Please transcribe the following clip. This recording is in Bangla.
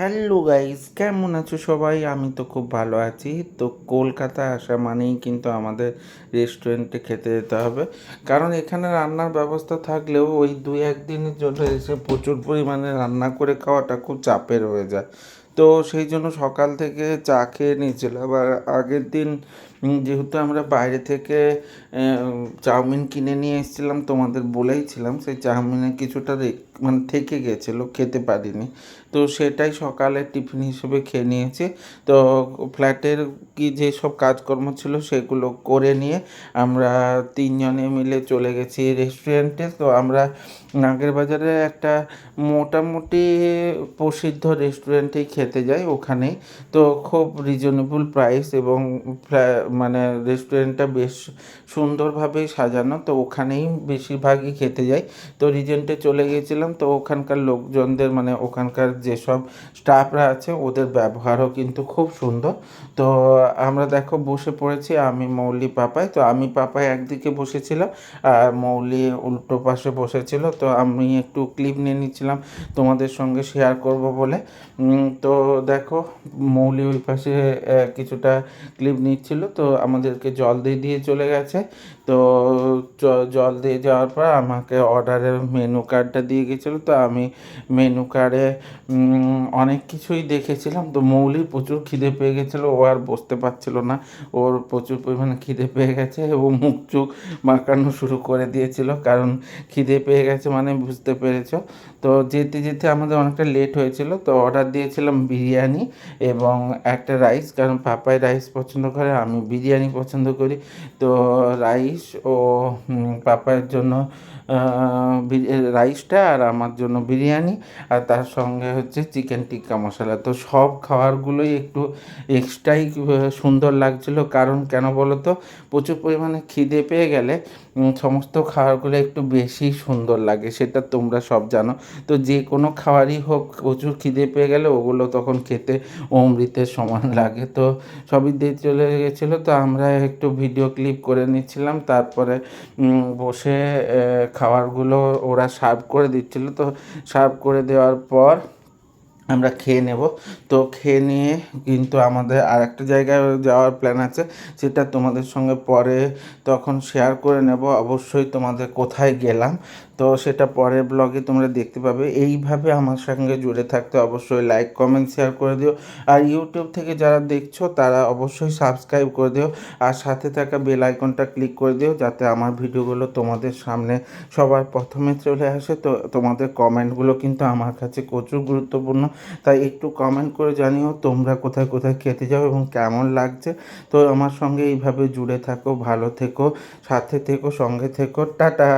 হ্যালো গাইস কেমন আছো সবাই? আমি তো খুব ভালো আছি। তো কলকাতা আসা মানেই কিন্তু আমাদের রেস্টুরেন্টে খেতে যেতে হবে। কারণ এখানে রান্নার ব্যবস্থা থাকলেও ওই দুই একদিনের জন্য এসে প্রচুর পরিমাণে রান্না করে খাওয়াটা খুব চাপের হয়ে যায়। তো সেই জন্য সকাল থেকে চা খেয়ে নিয়েছিলাম। আর আগের দিন যেহেতু আমরা বাইরে থেকে চাউমিন কিনে নিয়ে এসেছিলাম, তোমাদের বলেইছিলাম, সেই চাউমিনে কিছুটা মানে থেকে গেছিল, খেতে পারিনি। তো সেটাই সকালে টিফিন হিসেবে খেয়ে নিয়েছি। তো ফ্ল্যাটের কি যেসব কাজকর্ম ছিল সেগুলো করে নিয়ে আমরা তিনজনে মিলে চলে গেছি রেস্টুরেন্টে। তো আমরা নাগের বাজারে একটা মোটামুটি প্রসিদ্ধ রেস্টুরেন্টেই খেতে যাই ওখানেই। তো খুব রিজনেবল প্রাইস এবং মানে রেস্টুরেন্টটা বেশ সুন্দরভাবেই সাজানো। তো ওখানেই বেশিরভাগই খেতে যাই। তো রিজেন্টে চলে গিয়েছিলাম তো ওখানকার লোকজনদের মানে ওখানকার যেসব স্টাফরা আছে, ওদের ব্যবহারও কিন্তু খুব সুন্দর। তো আমরা দেখো বসে পড়েছি আমি, মৌলি, পাপাই। তো আমি, পাপাই একদিকে বসেছিলাম আর মৌলি উল্টো পাশে বসেছিল। তো আমি একটু ক্লিপ নিয়ে নিচ্ছিলাম তোমাদের সঙ্গে শেয়ার করব বলে। তো দেখো মৌলি ওই পাশে কিছুটা ক্লিপ নিচ্ছিল। তো আমাদেরকে জল দিয়ে দিয়ে চলে গেছে। তো জল দিয়ে যাওয়ার পর আমাকে অর্ডারের মেনু কার্ডটা দিয়ে গেছিল। তো আমি মেনু কার্ডে অনেক কিছুই দেখেছিলাম। তো মৌলির প্রচুর খিদে পেয়ে গেছিল। ও আর বসতে পারছিল না। ওর প্রচুর পরিমাণে খিদে পেয়ে গেছে ও মুখ চুখ মাকানো শুরু করে দিয়েছিল। কারণ খিদে পেয়ে গেছে মানে বুঝতে পেরেছ। তো যেতে যেতে আমাদের অনেকটা লেট হয়েছিল। তো অর্ডার দিয়েছিলাম বিরিয়ানি এবং একটা রাইস কারণ পাপাই রাইস পছন্দ করে, আমি বিরিয়ানি পছন্দ করি। তো রাইস ও উম, পাপাইয়ের জন্য রাইসটা আর আমার জন্য বিরিয়ানি আর তার সঙ্গে হচ্ছে চিকেন টিক্কা মশলা। তো সব খাবারগুলোই একটু এক্সট্রাই সুন্দর লাগছিল। কারণ কেন বলো তো প্রচুর পরিমাণে খিদে পেয়ে গেলে সমস্ত খাবারগুলো একটু বেশি সুন্দর লাগে, সেটা তোমরা সব জানো। তো যে কোনো খাবারই হোক, প্রচুর খিদে পেয়ে গেলে ওগুলো তখন খেতে অমৃতের সমান লাগে। তো সবই দিয়ে চলে গেছিল। তো আমরা একটু ভিডিও ক্লিপ করে নিচ্ছিলাম। তারপরে বসে খাবারগুলো ওরা সার্ভ করে দিচ্ছিল। তো সার্ভ করে দেওয়ার পর আমরা খেয়ে নেব। তো খেয়ে নিয়ে কিন্তু আমাদের আর একটা জায়গায় যাওয়ার প্ল্যান আছে। সেটা তোমাদের সঙ্গে পরে তখন শেয়ার করে নেব। অবশ্যই তোমাদের কোথায় গেলাম। তো সেটা পরের ব্লগে তোমরা দেখতে পাবে। এইভাবে আমার সঙ্গে জুড়ে থাকতে অবশ্যই লাইক কমেন্ট শেয়ার করে দিও। আর ইউটিউব থেকে যারা দেখছ, তারা অবশ্যই সাবস্ক্রাইব করে দিও। আর সাথে থাকা বেল আইকনটা ক্লিক করে দিও, যাতে আমার ভিডিওগুলো তোমাদের সামনে সবার প্রথমে চলে আসে। তো তোমাদের কমেন্টগুলো কিন্তু আমার কাছে প্রচুর গুরুত্বপূর্ণ। তাই একটু কমেন্ট করে জানিও তোমরা কোথায় কোথায় খেতে যাও এবং কেমন লাগছে। তো আমার সঙ্গে এইভাবে জুড়ে থাকো, ভালো থেকো, সাথে থেকো, সঙ্গে থেকো, টাটা।